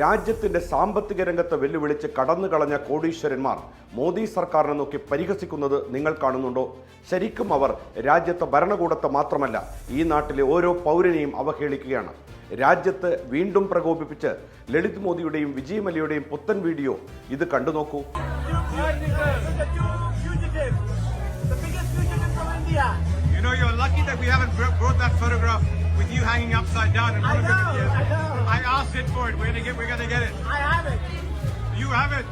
രാജ്യത്തിന്റെ സാമ്പത്തിക രംഗത്തെ വെല്ലുവിളിച്ച് കടന്നു കളഞ്ഞ കോടീശ്വരന്മാർ മോദി സർക്കാരിനെ നോക്കി പരിഹസിക്കുന്നത് നിങ്ങൾ കാണുന്നുണ്ടോ? ശരിക്കും അവർ രാജ്യത്തെ ഭരണകൂടത്തെ മാത്രമല്ല ഈ നാട്ടിലെ ഓരോ പൗരനെയും അവഹേളിക്കുകയാണ്. രാജ്യത്ത് വീണ്ടും പ്രകോപിപ്പിച്ച് ലളിത് മോദിയുടെയും വിജയ് മല്യയുടെയും പുത്തൻ വീഡിയോ ഇത് കണ്ടു നോക്കൂ. You know, you're lucky that we haven't brought that photograph. With you hanging upside down in I front of know, it. I know. I asked it for it. We're gonna get. We're gonna get it. I have it. You have it.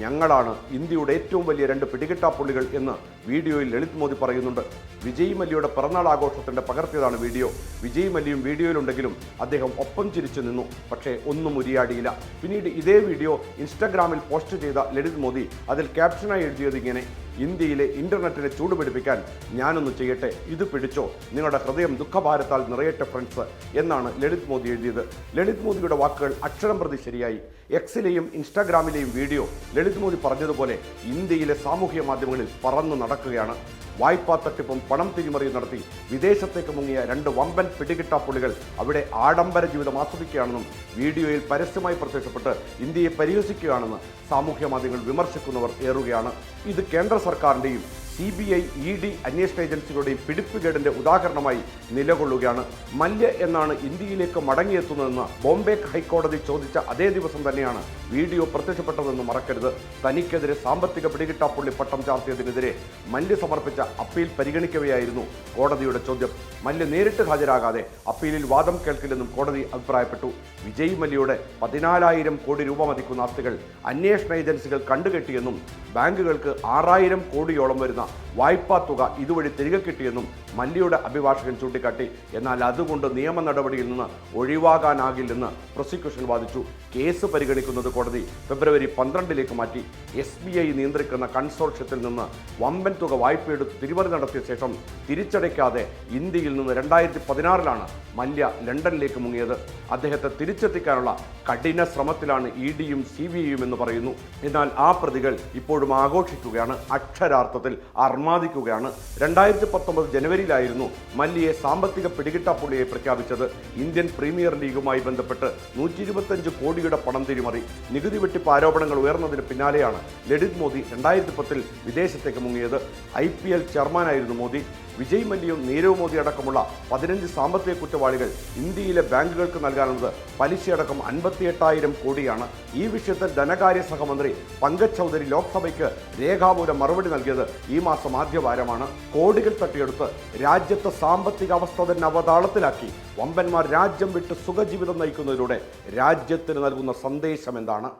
ഞങ്ങളാണ് ഇന്ത്യയുടെ ഏറ്റവും വലിയ രണ്ട് പിടികിട്ടാപ്പുള്ളികൾ എന്ന് വീഡിയോയിൽ ലളിത് മോദി പറയുന്നുണ്ട് വിജയ് മല്യയുടെ പിറന്നാൾ ആഘോഷത്തിന്റെ പകർത്തിയതാണ് വീഡിയോ വിജയ് മല്യയും വീഡിയോയിലുണ്ടെങ്കിലും അദ്ദേഹം ഒപ്പം ചിരിച്ചു നിന്നു പക്ഷേ ഒന്നും ഉരിയാടിയില്ല പിന്നീട് ഇതേ വീഡിയോ ഇൻസ്റ്റാഗ്രാമിൽ പോസ്റ്റ് ചെയ്ത ലളിത് മോദി അതിൽ ക്യാപ്ഷനായി എഴുതിയത് ഇങ്ങനെ ഇന്ത്യയിലെ ഇന്റർനെറ്റിനെ ചൂടുപിടിപ്പിക്കാൻ ഞാനൊന്ന് ചെയ്യട്ടെ? ഇത് പിടിച്ചോ? നിങ്ങളുടെ ഹൃദയം ദുഃഖഭാരത്താൽ നിറയട്ടെ ഫ്രണ്ട്സ് എന്നാണ് ലളിത് മോദി എഴുതിയത്. ലളിത് മോദിയുടെ വാക്കുകൾ അക്ഷരം പ്രതി ശരിയായി. എക്സിലെയും ഇൻസ്റ്റാഗ്രാമിലെയും വീഡിയോ ലളിത് മോദി പറഞ്ഞതുപോലെ ഇന്ത്യയിലെ സാമൂഹ്യ മാധ്യമങ്ങളിൽ പറന്നു നടക്കുകയാണ്. വായ്പാ തട്ടിപ്പും പണം തിരിമറിയും നടത്തി വിദേശത്തേക്ക് മുങ്ങിയ രണ്ട് വമ്പൻ പിടികിട്ടാപ്പുള്ളികൾ അവിടെ ആഡംബര ജീവിതം ആസ്വദിക്കുകയാണെന്നും വീഡിയോയിൽ പരസ്യമായി പ്രത്യക്ഷപ്പെട്ട് ഇന്ത്യയെ പരിഹസിക്കുകയാണെന്ന് സാമൂഹ്യ മാധ്യമങ്ങൾ വിമർശിക്കുന്നവർ ഏറുകയാണ്. ഇത് കേന്ദ്ര സർക്കാരിൻ്റെയും C B I E D അന്വേഷണ ഏജൻസികളുടെയും പിടിപ്പുകേടിന്റെ ഉദാഹരണമായി നിലകൊള്ളുകയാണ്. മല്യ എന്നാണ് ഇന്ത്യയിലേക്ക് മടങ്ങിയെത്തുന്നതെന്ന് ബോംബെ ഹൈക്കോടതി ചോദിച്ച അതേ ദിവസം തന്നെയാണ് വീഡിയോ പ്രത്യക്ഷപ്പെട്ടതെന്ന് മറക്കരുത്. തനിക്കെതിരെ സാമ്പത്തിക പിടികിട്ടാപ്പുള്ളി പട്ടം ചാർത്തിയതിനെതിരെ മല്യ സമർപ്പിച്ച അപ്പീൽ പരിഗണിക്കവെയായിരുന്നു കോടതിയുടെ ചോദ്യം. മല്യ നേരിട്ട് ഹാജരാകാതെ അപ്പീലിൽ വാദം കേൾക്കില്ലെന്നും കോടതി അഭിപ്രായപ്പെട്ടു. വിജയ് മല്യയുടെ പതിനാലായിരം കോടി രൂപ മതിക്കുന്ന ആസ്തികൾ അന്വേഷണ ഏജൻസികൾ കണ്ടുകെട്ടിയെന്നും ബാങ്കുകൾക്ക് ആറായിരം കോടിയോളം വരുന്ന വായ്പാ തുക ഇതുവഴി തിരികെ കിട്ടിയെന്നും മല്യയുടെ അഭിഭാഷകൻ ചൂണ്ടിക്കാട്ടി. എന്നാൽ അതുകൊണ്ട് നിയമ നടപടിയിൽ നിന്ന് ഒഴിവാകാനാകില്ലെന്ന് പ്രോസിക്യൂഷൻ വാദിച്ചു. കേസ് പരിഗണിക്കുന്നത് കോടതി ഫെബ്രുവരി പന്ത്രണ്ടിലേക്ക് മാറ്റി. എസ് ബി ഐ നിയന്ത്രിക്കുന്ന കൺസോർഷ്യത്തിൽ നിന്ന് വമ്പൻ തുക വായ്പയെടുത്ത് തിരിമറി നടത്തിയ ശേഷം തിരിച്ചടയ്ക്കാതെ ഇന്ത്യയിൽ നിന്ന് രണ്ടായിരത്തി പതിനാറിലാണ് മല്യ ലണ്ടനിലേക്ക് മുങ്ങിയത്. അദ്ദേഹത്തെ തിരിച്ചെത്തിക്കാനുള്ള കഠിന ശ്രമത്തിലാണ് ഇ ഡിയും സി ബി ഐയും എന്ന് പറയുന്നു. എന്നാൽ ആ പ്രതികൾ ഇപ്പോഴും ആഘോഷിക്കുകയാണ് അക്ഷരാർത്ഥത്തിൽ. അർമാദിക്കുകയാണ്. രണ്ടായിരത്തി പത്തൊമ്പത് ജനുവരിയിലായിരുന്നു മല്ലിയെ സാമ്പത്തിക പിടികിട്ടാപ്പുള്ളിയെ പ്രഖ്യാപിച്ചത്. ഇന്ത്യൻ പ്രീമിയർ ലീഗുമായി ബന്ധപ്പെട്ട് നൂറ്റി ഇരുപത്തഞ്ച് കോടിയുടെ പണം തിരിമറി. നികുതി വെട്ടിപ്പ് ആരോപണങ്ങൾ ഉയർന്നതിന് പിന്നാലെയാണ് ലളിത് മോദി രണ്ടായിരത്തി പത്തിൽ വിദേശത്തേക്ക് മുങ്ങിയത്. ഐ പി എൽ ചെയർമാനായിരുന്നു മോദി. വിജയ് മല്യയും നീരവ് മോദി അടക്കമുള്ള പതിനഞ്ച് സാമ്പത്തിക കുറ്റവാളികൾ ഇന്ത്യയിലെ ബാങ്കുകൾക്ക് നൽകാനുള്ളത് പലിശയടക്കം അൻപത്തിയെട്ടായിരം കോടിയാണ്. ഈ വിഷയത്തിൽ ധനകാര്യ സഹമന്ത്രി പങ്കജ് ചൗധരി ലോക്സഭയ്ക്ക് രേഖാമൂലം മറുപടി നൽകിയത് ഈ മാസം ആദ്യ വാരമാണ്. കോടികൾ തട്ടിയെടുത്ത് രാജ്യത്തെ സാമ്പത്തിക അവസ്ഥ തന്നെ അവതാളത്തിലാക്കി. വമ്പന്മാർ രാജ്യം വിട്ട് സുഖജീവിതം നയിക്കുന്നതിലൂടെ രാജ്യത്തിന് നൽകുന്ന സന്ദേശം എന്താണ്?